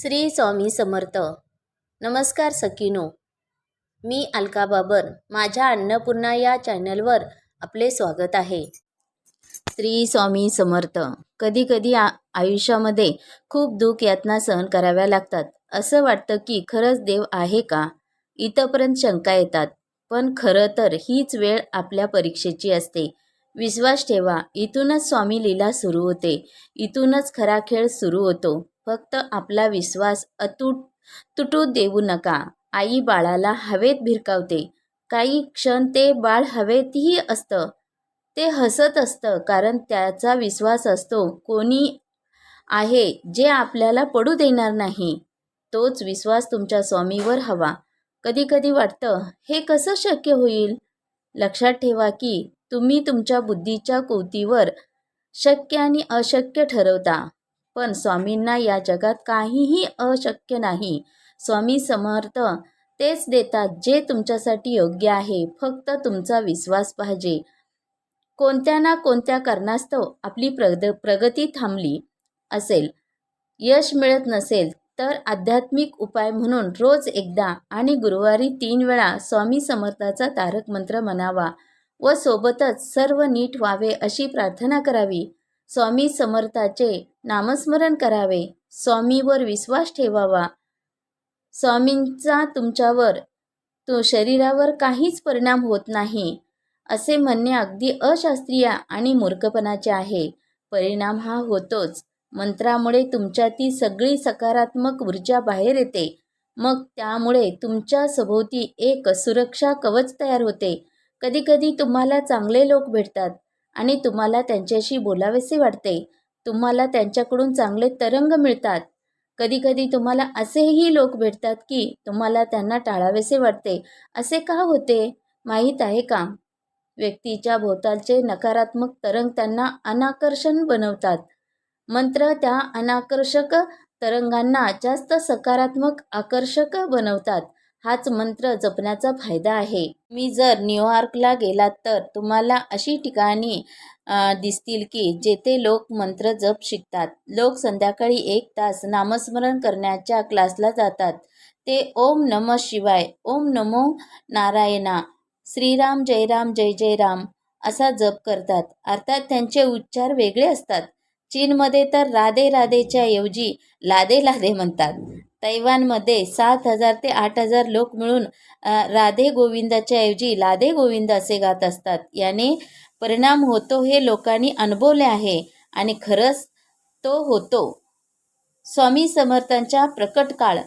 श्री स्वामी समर्थ. नमस्कार सकिनो मी अलका बाबर माझ्या अन्नपूर्णा या चॅनलवर आपले स्वागत आहे. श्री स्वामी समर्थ कधी कधी आ आयुष्यामध्ये खूप दुःख यातना सहन कराव्या लागतात. असं वाटतं की खरंच देव आहे का? इथंपर्यंत शंका येतात. पण खरं तर हीच वेळ आपल्या परीक्षेची असते. विश्वास ठेवा इथूनच स्वामी लीला सुरू होते. इथूनच खरा खेळ सुरू होतो. फक्त आपला विश्वास अतूट तुटू देऊ नका. आई बाळाला हवेत भिरकावते. काही क्षण ते बाळ हवेतही असतं. ते हसत असतं कारण त्याचा विश्वास असतो. कोणी आहे जे आपल्याला पडू देणार नाही. तोच विश्वास तुमच्या स्वामीवर हवा. कधी कधी वाटतं हे कसं शक्य होईल? लक्षात ठेवा की तुम्ही तुमच्या बुद्धीच्या कोवतीवर शक्य आणि अशक्य ठरवता. पण स्वामींना या जगात काहीही अशक्य नाही. स्वामी समर्थ तेच देतात जे तुमच्यासाठी योग्य आहे. फक्त तुमचा विश्वास पाहिजे. कोणत्या ना कोणत्या कारणास्तव आपली प्रग प्रगती थांबली असेल यश मिळत नसेल तर आध्यात्मिक उपाय म्हणून रोज एकदा आणि गुरुवारी तीन वेळा स्वामी समर्थाचा तारक मंत्र म्हणावा व सोबतच सर्व नीट व्हावे अशी प्रार्थना करावी. स्वामी समर्थाचे नामस्मरण करावे. स्वामीवर विश्वास ठेवावा. स्वामींचा तुमच्यावर तो शरीरावर काहीच परिणाम होत नाही असे म्हणणे अगदी अशास्त्रीय आणि मूर्खपणाचे आहे. परिणाम हा होतोच. मंत्रामुळे तुमच्या ती सगळी सकारात्मक ऊर्जा बाहेर येते. मग त्यामुळे तुमच्या सभोवती एक सुरक्षा कवच तयार होते. कधीकधी तुम्हाला चांगले लोक भेटतात. आणि तुम्हाला त्यांच्याशी बोलावेसे वाटते. तुम्हाला त्यांच्याकडून चांगले तरंग मिळतात. कधीकधी तुम्हाला असेही लोक भेटतात की तुम्हाला त्यांना टाळावेसे वाटते. असे का होते? माहीत आहे का? व्यक्तीच्या भोवतालचे नकारात्मक तरंग त्यांना अनाकर्षण बनवतात. मंत्र त्या अनाकर्षक तरंगांना जास्त सकारात्मक आकर्षक बनवतात. हाच मंत्र जपण्याचा फायदा आहे. मी जर न्यूयॉर्कला गेलात तर तुम्हाला अशी ठिकाणी दिसतील की जेथे लोक मंत्र जप शिकतात. लोक संध्याकाळी एक तास नामस्मरण करण्याच्या क्लासला जातात. ते ओम नम शिवाय ओम नमो नारायणा श्रीराम जयराम जय जय राम असा जप करतात. अर्थात त्यांचे उच्चार वेगळे असतात. चीनमध्ये तर राधे राधेच्या ऐवजी लादे लादे म्हणतात. तैवानमध्ये सात हजार ते आठ हजार लोक मिळून राधे गोविंदाच्या ऐवजी लादे गोविंद असे गात असतात. याने परिणाम होतो हे लोकांनी अनुभवले आहे आणि खरंच तो होतो. स्वामी समर्थांच्या प्रकट काळ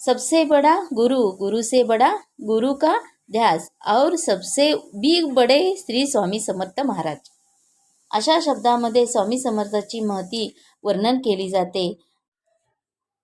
सबसे बडा गुरु गुरु से बडा गुरु का ध्यास और सबसे बिग बडे श्री स्वामी समर्थ महाराज. अशा शब्दामध्ये स्वामी समर्थाची महती वर्णन केली जाते.